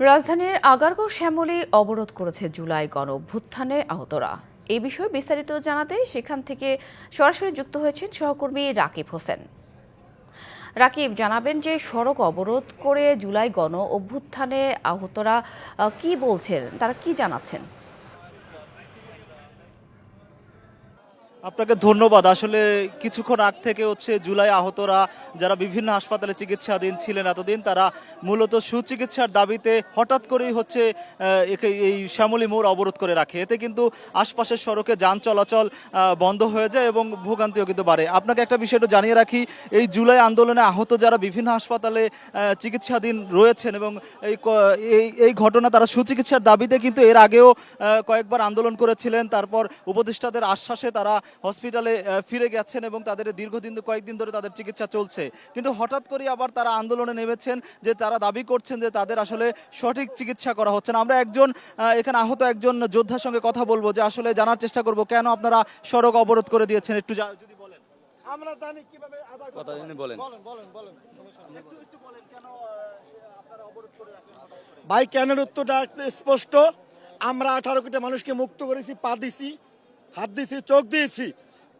রাজধানীর আগারগাঁও শ্যামলী অবরোধ করেছে জুলাই গণ অভ্যুত্থানে আহতরা। এই বিষয়ে বিস্তারিত জানাতে সেখান থেকে সরাসরি যুক্ত হয়েছেন সহকর্মী রাকিব হোসেন। রাকিব জানাবেন যে সড়ক অবরোধ করে জুলাই গণ অভ্যুত্থানে আহতরা আহ, কি বলছেন? তারা কি জানাচ্ছেন? আপনাকে ধন্যবাদ। আসলে কিছুক্ষণ আগ থেকে হচ্ছে জুলাই আহতরা যারা বিভিন্ন হাসপাতালে চিকিৎসাধীন ছিলেন এতদিন, তারা মূলত সুচিকিৎসার দাবিতে হঠাৎ করেই হচ্ছে এই শ্যামলী মোড় অবরোধ করে রাখে। এতে কিন্তু আশপাশের সড়কে যান চলাচল বন্ধ হয়ে যায় এবং ভোগান্তিও কিন্তু বাড়ে। আপনাকে একটা বিষয় একটু জানিয়ে রাখি, এই জুলাই আন্দোলনে আহত যারা বিভিন্ন হাসপাতালে চিকিৎসাধীন রয়েছেন এবং এই এই ঘটনা তারা সুচিকিৎসার দাবিতে কিন্তু এর আগেও কয়েকবার আন্দোলন করেছিলেন। তারপর উপদেষ্টাদের আশ্বাসে তারা হসপিটালে ফিরে গেছেন এবং তাদের দীর্ঘদিন কয়েকদিন ধরে তাদের চিকিৎসা চলছে। কিন্তু হঠাৎ করে আবার তারা আন্দোলনে নেমেছেন যে তারা দাবি করছেন যে তাদের আসলে সঠিক চিকিৎসা করা হচ্ছে না। আমরা একজন এখানে আহত একজন যোদ্ধার সঙ্গে কথা বলব যে আসলে জানার চেষ্টা করব কেন আপনারা সড়ক অবরোধ করে দিয়েছেন একটু যদি বলেন। আমরা জানি কীভাবে কথা বলেন। বলেন বলেন। একটু একটু বলেন কেন আপনারা অবরোধ করে রাখলেন ভাই ক্যানের উত্তরটা স্পষ্ট। আমরা আঠারো কোটি মানুষকে মুক্ত করেছি পা দিছি। হাত দিয়েছি, চোখ দিয়েছি।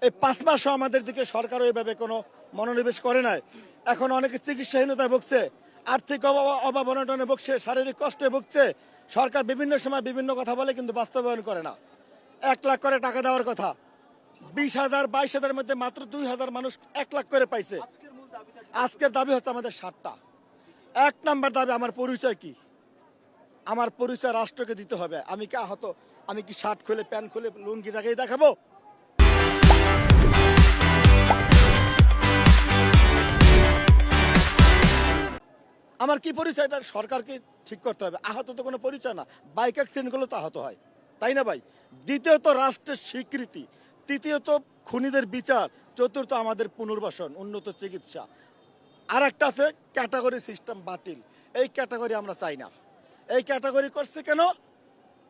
এই পাঁচ মাসও আমাদের দিকে সরকার ওইভাবে কোনো মনোনিবেশ করে নাই। এখন অনেকে চিকিৎসাহীনতায় ভুগছে, আর্থিক অভাব অনটনে ভুগছে, শারীরিক কষ্টে ভুগছে। সরকার বিভিন্ন সময় বিভিন্ন কথা বলে কিন্তু বাস্তবায়ন করে না। এক লাখ করে টাকা দেওয়ার কথা। বিশ হাজার, বাইশ হাজারের মধ্যে মাত্র দুই হাজার মানুষ এক লাখ করে পাইছে? আজকের দাবি হচ্ছে আমাদের সাতটা। এক নাম্বার দাবি, আমার পরিচয় কি? আমার পরিচয় রাষ্ট্রকে দিতে হবে। আমি কি আহত? আমি কি শার্ট খুলে, প্যান্ট খুলে, লুঙ্গি জায়গায় দেখাবো? আমার কি পরিচয়? এটা সরকারকে ঠিক করতে হবে। আহত তো কোনো পরিচয় না। বাইক অ্যাক্সিডেন্ট করলে তো আহত হয়। তাই না ভাই? দ্বিতীয়ত রাষ্ট্রের স্বীকৃতি। তৃতীয়ত খুনিদের বিচার। চতুর্থ আমাদের পুনর্বাসন, উন্নত চিকিৎসা। আর একটা আছে, ক্যাটাগরি সিস্টেম বাতিল। এই ক্যাটাগরি আমরা চাই না। এই ক্যাটাগরি করছে কেন?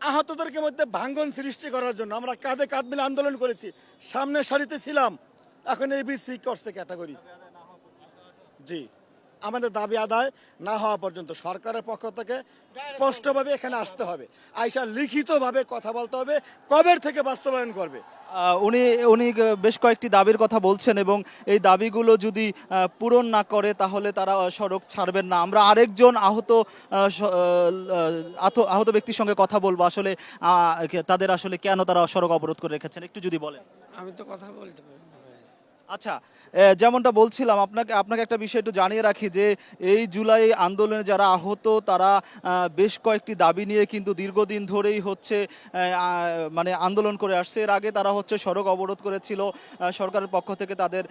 আহতদেরকে মধ্যে ভাঙ্গন সৃষ্টি করার জন্য আমরা কাঁধে কাঁধ মিলে আন্দোলন করেছি। সামনে সারিতে ছিলাম। এখন এবিসি করছে ক্যাটাগরি জি, আমাদের দাবি আদায় না হওয়া পর্যন্ত সরকারের পক্ষ থেকে স্পষ্টভাবে এখানে আসতে হবে। আইসা লিখিতভাবে কথা বলতে হবে কবের থেকে বাস্তবায়ন করবে? উনি উনি বেশ কয়েকটি দাবির কথা বলছেন এবং এই দাবিগুলো যদি পূরণ না করে তাহলে তারা সড়ক ছাড়বেন না। আমরা আরেকজন আহত আহত- ব্যক্তির সঙ্গে কথা বলব। আসলে তাদের আসলে কেন তারা সড়ক অবরোধ করে রেখেছেন? একটু যদি বলেন। আমি তো কথা বলতে পারি। আচ্ছা যেমনটা বলছিলাম, আপনাকে আপনাকে একটা বিষয় একটু জানিয়ে রাখি যে, এই জুলাই আন্দোলনে যারা আহত, তারা বেশ কয়েকটি দাবি নিয়ে কিন্তু দীর্ঘদিন ধরেই হচ্ছে মানে আন্দোলন করে আসছে। এর আগে তারা হচ্ছে সড়ক অবরোধ করেছিল সরকারের পক্ষ থেকে তাদের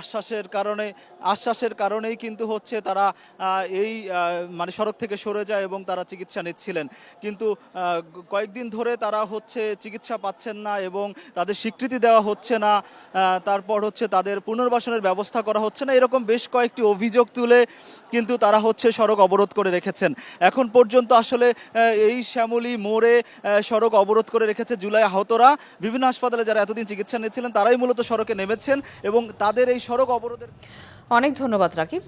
আশ্বাসের কারণে, আশ্বাসের কারণেই কিন্তু হচ্ছে তারা এই মানে সড়ক থেকে সরে যায় এবং তারা চিকিৎসা নিচ্ছিলেন। কিন্তু কয়েকদিন ধরে তারা হচ্ছে চিকিৎসা পাচ্ছেন না এবং তাদের স্বীকৃতি দেওয়া হচ্ছে না। তারপর হচ্ছে তাদের পুনর্বাসনের ব্যবস্থা করা হচ্ছে না। এরকম বেশ কয়েকটি অভিযোগ তুলে কিন্তু তারা হচ্ছে সড়ক অবরোধ করে রেখেছেন। এখন পর্যন্ত আসলে এই শ্যামলী মোড়ে সড়ক অবরোধ করে রেখেছে জুলাই আহতরা। বিভিন্ন হাসপাতালে যারা এতদিন চিকিৎসা নিচ্ছিলেন, তারাই মূলত সড়কে নেমেছেন এবং তাদের এই সড়ক অবরোধের অনেক ধন্যবাদ, রাকিব।